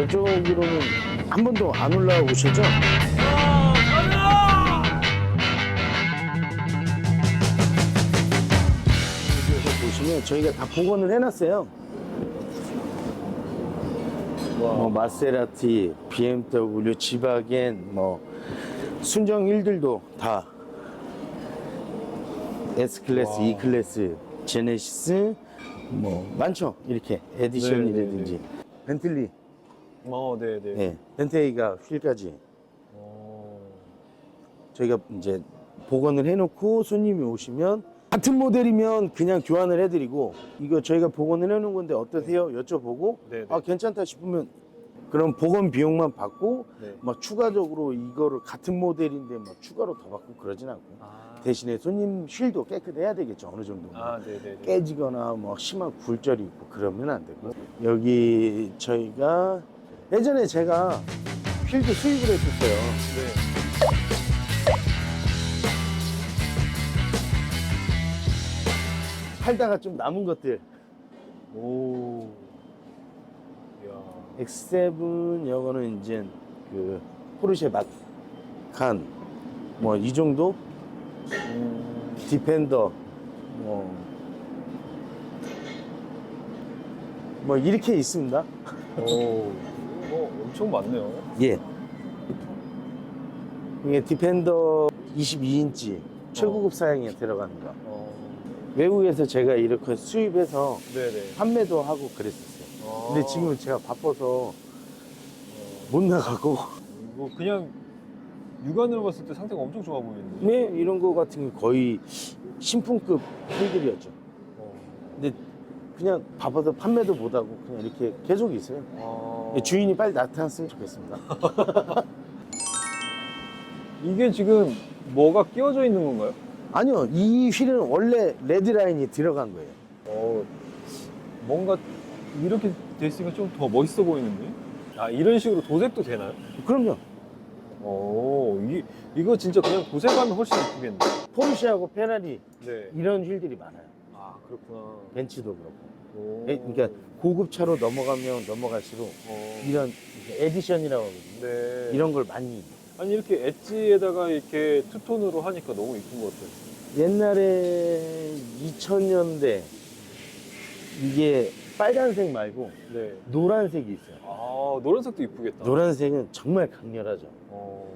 저쪽으로는 한 번도 안? 여기서 보시면 저희가 다 복원을 해놨어요. 뭐 마세라티, BMW, 지바겐, 뭐 순정 1들도 다 S 클래스, E 클래스, 제네시스 뭐 많죠. 이렇게 에디션이라든지 벤틀리, 어, 네, 네. 예, 벤테이가 휠까지 어, 저희가 이제 복원을 해놓고 손님이 오시면 같은 모델이면 그냥 교환을 해드리고 이거 저희가 복원을 해놓은 건데 어떠세요? 여쭤보고 네, 네. 아 괜찮다 싶으면 그럼 복원 비용만 받고 네. 막 추가적으로 이거를 같은 모델인데 막 추가로 더 받고 그러진 않고 아, 대신에 손님 휠도 깨끗해야 되겠죠 어느 정도 아, 네, 네, 네. 깨지거나 뭐 심한 굴절이 있고 그러면 안 되고 여기 저희가 예전에 제가 휠도 수입을 했었어요 네. 팔다가 좀 남은 것들 오. 이야. X7 이거는 이제 그 포르쉐 마칸 뭐이 정도 음, 디펜더 뭐, 뭐 이렇게 있습니다. 오. 이거 엄청 많네요. 예. 이게 디펜더 22인치 최고급 사양에 들어가는 거. 어, 외국에서 제가 이렇게 수입해서 네, 네. 판매도 하고 그랬었어요. 어, 근데 지금은 제가 바빠서 못 나가고 이거 그냥 육안으로 봤을 때 상태가 엄청 좋아 보이는데. 네, 이런 거 같은 게 거의 신품급 휠들이었죠. 어. 근데 그냥 바빠서 판매도 못 하고 그냥 이렇게 계속 있어요. 아, 주인이 빨리 나타났으면 좋겠습니다. 이게 지금 뭐가 끼워져 있는 건가요? 아니요, 이 휠은 원래 레드라인이 들어간 거예요. 어, 뭔가 이렇게 돼 있으니까 좀 더 멋있어 보이는데? 아, 이런 식으로 도색도 되나요? 그럼요. 오, 이, 이거 진짜 그냥 도색하면 훨씬 이쁘겠네. 포르쉐하고 페라리 네. 이런 휠들이 많아요. 아, 그렇구나. 벤츠도 그렇고. 오. 에, 그러니까 고급차로 넘어가면 넘어갈수록 어. 이런 이제 에디션이라고 하거든요. 네. 이런 걸 많이. 아니, 이렇게 엣지에다가 이렇게 투톤으로 하니까 너무 이쁜 것 같아요. 옛날에 2000년대 이게 빨간색 말고 네. 노란색이 있어요. 아, 노란색도 이쁘겠다. 노란색은 정말 강렬하죠. 어.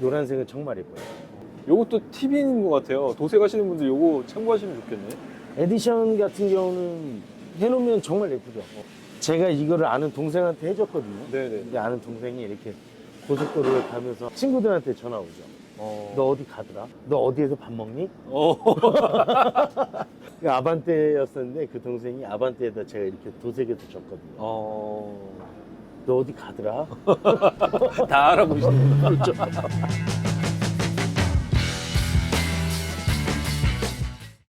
노란색은 정말 예뻐요. 요것도 팁인 것 같아요. 도색 하시는 분들 요거 참고하시면 좋겠네. 에디션 같은 경우는 해놓으면 정말 예쁘죠. 제가 이거를 아는 동생한테 해줬거든요. 네네. 근데 아는 동생이 이렇게 고속도로를 가면서 친구들한테 전화 오죠. 어. 너 어디 가더라? 너 어디에서 밥 먹니? 어. 그 아반떼였었는데 그 동생이 아반떼에다 제가 이렇게 도색해서 줬거든요. 어. 너 어디 가더라? 다 알아보시는 그렇죠.